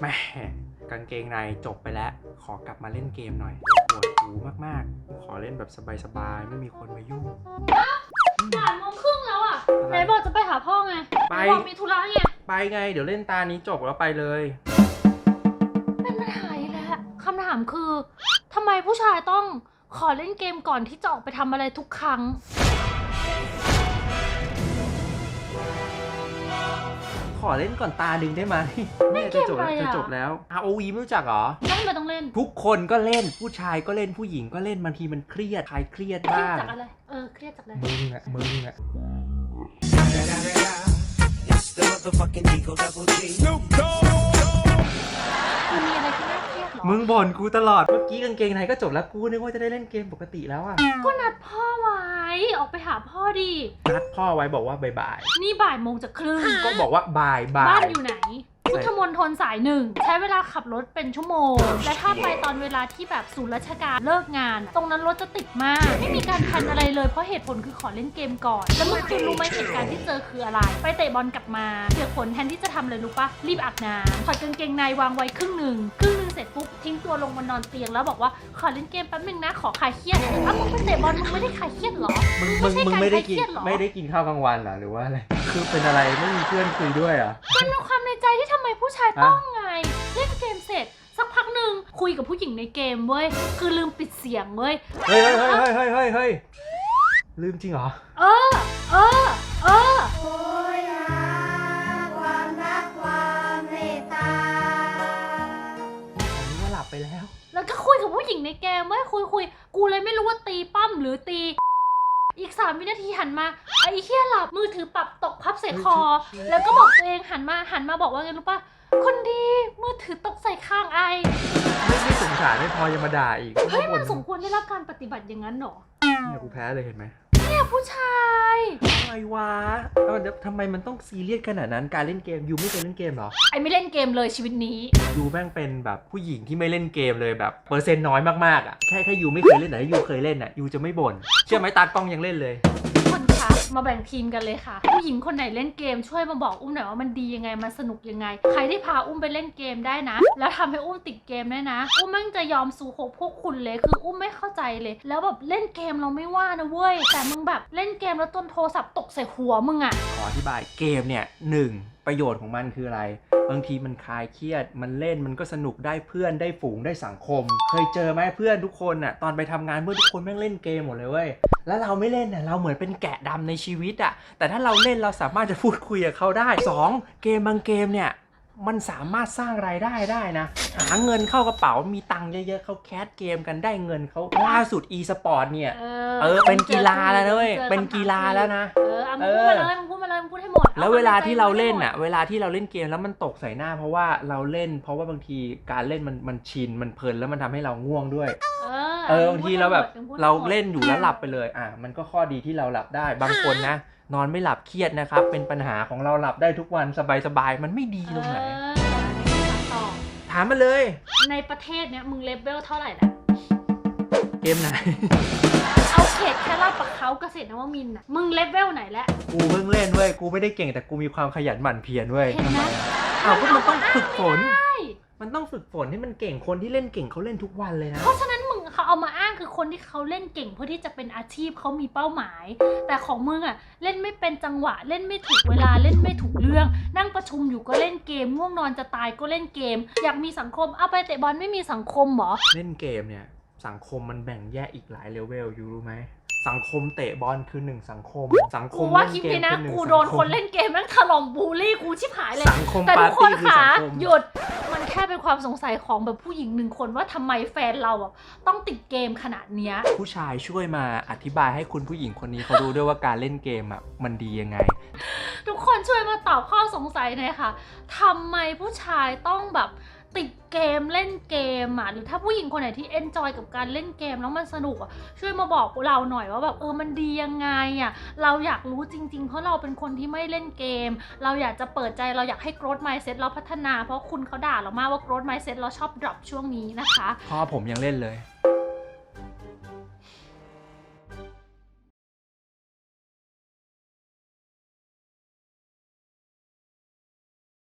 แหม่กางเกงในจบไปแล้ว ขอกลับมาเล่นเกมหน่อยปวดหูมากๆ ขอเล่นแบบสบายๆ ไม่มีคนมายุ่ง บ่ายโมงครึ่งแล้วอะอะไรไหนบอกจะไปหาพ่อไงไปหนบอกมีธุระไงไปไง เดี๋ยวเล่นตานี้จบแล้วไปเลย เป็นปัญหาอีกแล้วคำถามคือทำไมผู้ชายต้องขอเล่นเกมก่อนที่จะออกไปทำอะไรทุกครั้ง อเล่นก่อนตาดึงได้ไหมเนี่ยจะจบแล้วเล่นเกมอะไรจะอะจบแล้ว ROV ไม่รู้จักเหรอแล้วทำไมต้องเล่น ทุกคนก็เล่นผู้ชายก็เล่นผู้หญิงก็เล่นบางทีมันเครียดใครเครียดเครียดบ้างจากอะไรเออเครียดจากอะไรมึงอะมึงอะ It's the motherfucking Eagle Double G. คือมีอะไรที่น่าเครียดเหรอมึงบ่นกูตลอด เมื่อกี้กางเกงในก็จบแล้วกูนึกว่าจะได้เล่นเกมปกติแล้วอะก็นัดพ่อไว้ ออกไปหาพ่อดินัดพ่อไว้บอกว่าบ่ายนี่บ่ายโมงจะครึ่งๆก็บอกว่าบ่ายบ่าบ้านยอยู่ไหน พุทธมณฑลสายหนึ่งใช้เวลาขับรถเป็นชั่วโมง และถ้าไปตอนเวลาที่แบบศูนย์ราชการเลิกงานอะตรงนั้นรถจะติดมาก ไม่มีการแพลนอะไรเลยเพราะเหตุผลคือขอเล่นเกมก่อน แล้วเมื่อคืนรู้ไหมเหตุการณ์ที่เจอคืออะไร ไปเตะบอลกลับมาเปียกฝนแทนที่จะทำอะไรรู้ปะรีบอาบน้ำถอดกางเกงในวางไว้ครึ่งหนึ่งครึ่งหนึ่งเสร็จปุ๊บทิ้งตัวลงมานอนเตียงแล้วบอกว่าขอเล่นเกมแป๊บนึงนะขอคลายเครียดอ้าวมึงไปเตะบอลมึงไม่ได้คลายเครียดเหรอมึงมึงไม่ใช่มึงไม่ได้การกินคลายเครียดเหรอไม่ได้กินข้าวกลางวันเหรอหรือว่าอะไรคือเป็นอะไรไม่มีเพื่อนคุยด้วยเหรอมั ผู้ชายต้องไง เล่นเกมเสร็จ สักพักหนึ่งคุยกับผู้หญิงในเกมเว้ย คือลืมปิดเสียงเว้ย เฮ้ยเฮ้ยเฮ้ยเฮ้ยเฮ้ยเฮ้ยลืมจริงเหรอ เออ เออ เออโอยหาความรักความเมตตาผมนึกว่าหลับไปแล้ว แล้วก็คุยกับผู้หญิงในเกมเว้ยคุยคุย กูเลยไม่รู้ว่าตีปั้มหรือตี อีกสามวินาทีหันมาไอ้เฮียหลับมือถือปรับตกพับใส่คอ แล้วก็บอกตัวเองหันมาหันมาบอกว่าไงรู้ปะคนดีมือถือตกใส่ข้างไอ ไม่ไม่สงสารไม่พอยังมาด่าอีกเฮ้ยบ่มันสมควรได้รับการปฏิบัติอย่างนั้นเหรอเนี่ยกูแพ้เลยเห็นไหมเนี่ยผู้ชาย อะไรวะเอ้าเดี๋ยวทำไมมันต้องซีเรียสขนาดนั้น การเล่นเกมยูไม่เคยเล่นเกมเหรอ ไอไม่เล่นเกมเลยชีวิตนี้ยูแม่งเป็นแบบผู้หญิงที่ไม่เล่นเกมเลยแบบเปอร์เซ็นต์น้อยมากๆอะ แค่แค่ยูไม่เคยเล่นแต่ถ้ายูเคยเล่นอะยูจะไม่บ่น เชื่อไหมตากล้องยังเล่นเลยทุกคนคะ มาแบ่งทีมกันเลยค่ะ ผู้หญิงคนไหนเล่นเกมช่วยมาบอกอุ้มหน่อยว่ามันดียังไง มันสนุกยังไง ใครที่พาอุ้มไปเล่นเกมได้นะ แล้วทำให้อุ้มติดเกมได้นะ อุ้มแม่งจะยอมสู่หกพวกคุณเลย คืออุ้มไม่เข้าใจเลย แล้วแบบเล่นเกมเราไม่ว่านะเว้ย แต่มึงแบบเล่นเกมแล้วต้นโทรศัพท์ตกใส่หัวมึงอะขออธิบายเกมเนี่ยหนึ่งประโยชน์ของมันคืออะไร บางทีมันคลายเครียด มันเล่นมันก็สนุกได้เพื่อนได้ฝูงได้สังคม เคยเจอไหมเพื่อนทุกคนน่ะตอนไปทำงานเพื่อนทุกคนแม่งเล่นเกมหมดเลยเว้ยแล้วเราไม่เล่นน่ะเราเหมือนเป็นแกะดำในชีวิตอะแต่ถ้าเราเล่นเราสามารถจะพูดคุยกับเขาได้สองเกมบางเกมเนี่ยมันสามารถสร้างรายได้ได้นะ หาเงินเข้ากระเป๋ามีตังค์เยอะๆเขาแคสเกมกันได้เงินเขาล่าสุด e สปอร์ตเนี่ย เอเออเป็นกีฬาแล้วนะเว้ยจอเป็นกีฬาแล้วนะ เออเอามึงพูดมาเลยมึงพูดมาเลยมึงพูดให้หมดแล้วเวลาที่เราเล่นอะอะ เวลาที่เราเล่นเกมแล้วมันตกใส่หน้า เพราะว่าเราเล่น เพราะว่าบางทีการเล่นมันมันชินมันเพลินแล้วมันทำให้เราง่วงด้วย เออ เออบางทีเราแบบมึงพูดให้หมดเราเล่นอยู่แล้วหลับไปเลย อะมันก็ข้อดีที่เราหลับได้ บางคนนะ นอนไม่หลับเครียดนะครับ เป็นปัญหาของเราหลับได้ทุกวันสบายๆมันไม่ดีตรงไหนเออต่อถามมาเลย ในประเทศเนี้ยมึงเลเวลเท่าไหร่แล้วเกมไหน เอาเขตแค่ลาดปักเขาเกษตรนวมินทร์น่ะมึงเลเวลไหนแล้วกูเพิ่งเล่นเว้ยกูไม่ได้เก่งแต่กูมีความขยันหมั่นเพียรเว้ยเห็นไหมอ้าวก็มันต้องฝึกฝน ใช่มันต้องฝึกฝนให้มันเก่งคนที่เล่นเก่งเขาเล่นทุกวันเลยนะ เพราะฉะนั้นมึง เขาเอามาอ้างคือคนที่เขาเล่นเก่งเพื่อที่จะเป็นอาชีพเขามีเป้าหมาย แต่ของมึงอะเล่นไม่เป็นจังหวะ เล่นไม่ถูกเวลาเล่นไม่ถูกเรื่อง นั่งประชุมอยู่ก็เล่นเกมง่วงนอนจะตายก็เล่นเกม อยากมีสังคมเอาไปเตะบอลไม่มีสังคมเหรอ เล่นเกมเนี่ยสังคมมันแบ่งแยกอีกหลายเลเวลอยู่รู้ไหม สังคมเตะบอลคือหนึ่งสังคม สังคกูมว่าเล่นคลิปเกมนี้นะคือหนึ่งกูสังโดนคคมนเล่นเกมแม่งถล่มบูลลี่กูชิบหายเลย สังคมแต่ปาทุกร์คนตี้คือขาสังคมหยุดมันแค่เป็นความสงสัยของแบบผู้หญิงหนึ่งคนว่าทำไมแฟนเราอะต้องติดเกมขนาดเนี้ย ผู้ชายช่วยมาอธิบายให้คุณผู้หญิงคนนี้เขารู้ด้วยว่าการเล่นเกมอะมันดียังไง ทุกคนช่วยมาตอบข้อสงสัยหน่อยค่ะทำไมผู้ชายต้องแบบติด เกมเล่นเกมอะหรือถ้าผู้หญิงคนไหนที่เอนจอยกับการเล่นเกมแล้วมันสนุกอะช่วยมาบอกเราหน่อยว่าแบบเออมันดียังไงอะเราอยากรู้จริง ๆ เพราะเราเป็นคนที่ไม่เล่นเกม เราอยากจะเปิดใจเราอยากให้ growth mindset เราพัฒนา เพราะคุณเขาด่าเรามากว่า growth mindset เราชอบ drop ช่วงนี้นะคะพ่อผมยังเล่นเลย